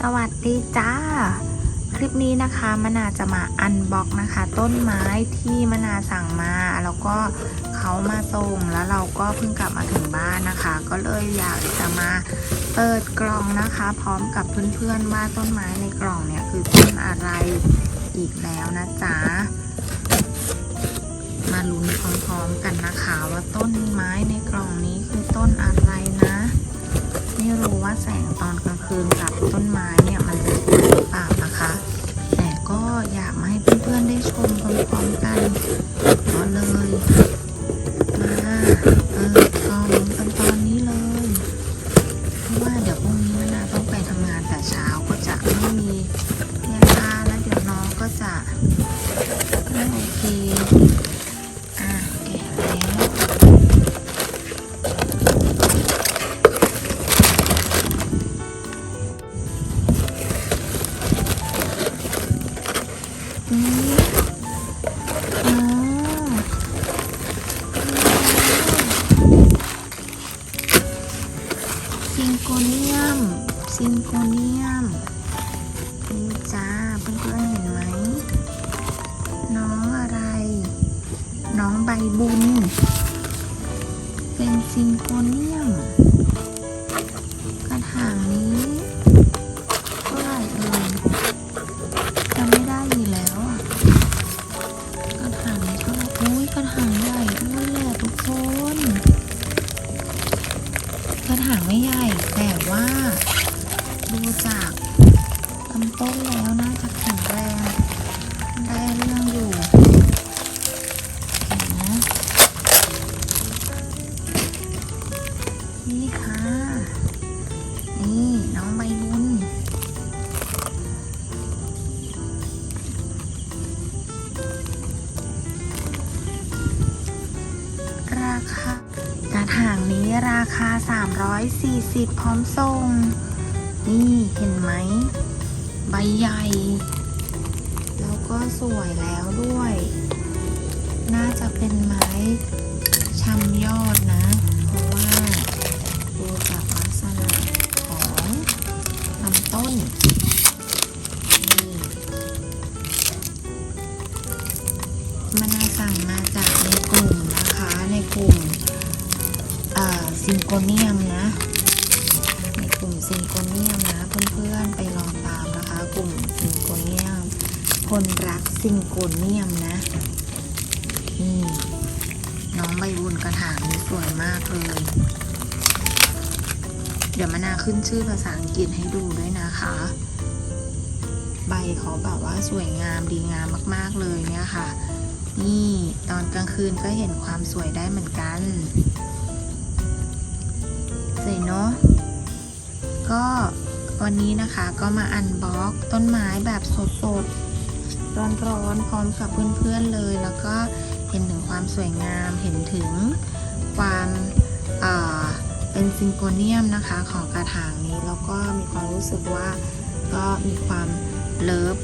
สวัสดีจ้า คลิปนี้นะคะมะนาจะมาอันบ็อกนะคะ ต้นไม้ที่มะนาสั่งมาแล้วก็เขามาส่งแล้วเราก็เพิ่งกลับมาถึงบ้านนะคะ ก็เลยอยากจะมาเปิดกล่องนะคะ พร้อมกับเพื่อนๆว่าต้นไม้ในกล่องเนี่ยคือต้นอะไรอีกแล้วนะจ๊ะมาลุ้นพร้อมๆกันนะคะว่าต้นไม้ในกล่องนี้คือต้นอะไรนะ ไม่รู้ว่าแสงตอนกลางคืนกับ อยากมาให้เพื่อนๆได้ชมพร้อมๆกันก็เลย มา โกเนียม ซิงโกเนียม นี่จ้าเพื่อนๆเห็นไหม น้องอะไร น้องใบบุญ เป็นซิงโกเนียม กระถางนี้ กระถางไม่ใหญ่แต่ว่าดูจากลำต้นแล้วน่าจะแข็งแรงได้เรื่องอยู่นไหมนี่ค่ะ นี่น้องใบบุญราคา กระถางนี้ราคา 340 พร้อมส่ง นี่เห็นไหม ใบใหญ่ แล้วก็สวยแล้วด้วย น่าจะเป็นไม้ ซิงโกเนียมนะ ในกลุ่มซิงโกเนียมนะเพื่อนๆไปลองตามนะคะ กลุ่มซิงโกเนียม คนรักซิงโกเนียมนะนี่น้องใบบุญกระถางนี้สวยมากเลย เดี๋ยวมานาขึ้นชื่อภาษาอังกฤษให้ดูด้วยนะคะ ใบเขาแบบว่าสวยงามดีงามมากๆเลยเนี่ยค่ะ นี่ตอนกลางคืนก็เห็นความสวยได้เหมือนกัน สวยเนาะก็วันนี้นะคะก็มาอันบ็อกต้นไม้แบบสดๆร้อนๆพร้อมกับเพื่อนๆเลย แล้วก็เห็นถึงความสวยงามเห็นถึงความเป็นซิงโกเนียมนะคะของกระถางนี้ แล้วก็มีความรู้สึกว่าก็มีความเลิฟ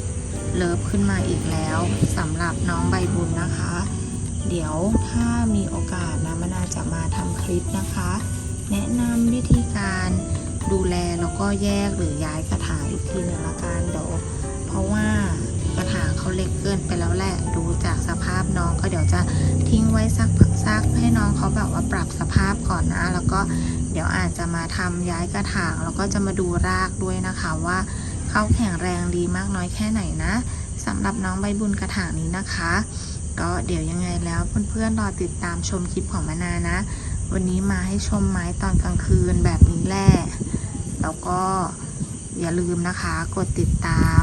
เลิฟขึ้นมาอีกแล้วสำหรับน้องใบบุญนะคะ เดี๋ยวถ้ามีโอกาสนะมนาจะมาทำคลิปนะคะ แนะนำวิธีการดูแลแล้วก็แยกหรือย้ายกระถางอีกทีหนึ่งละกันเดี๋ยวเพราะว่ากระถางเขาเล็กเกินไปแล้วแหละดูจากสภาพน้องก็เดี๋ยวจะทิ้งไว้สักสักให้น้องเขาแบบว่าปรับสภาพก่อนนะ แล้วก็เดี๋ยวอาจจะมาทำย้ายกระถางแล้วก็จะมาดูรากด้วยนะคะว่าเขาแข็งแรงดีมากน้อยแค่ไหนนะสำหรับน้องใบบุญกระถางนี้นะคะ ก็เดี๋ยวยังไงแล้วเพื่อนๆรอติดตามชมคลิปของมานานะ วันนี้มาให้ชมไม้ตอนกลางคืนแบบนี้แหละ แล้วก็อย่าลืมนะคะ กดติดตาม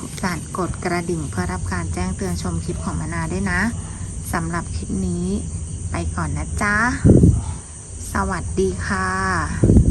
กดกดกระดิ่งเพื่อรับการแจ้งเตือนชมคลิปของมานาด้วยนะสำหรับคลิปนี้ไปก่อนนะจ๊ะ สวัสดีค่ะ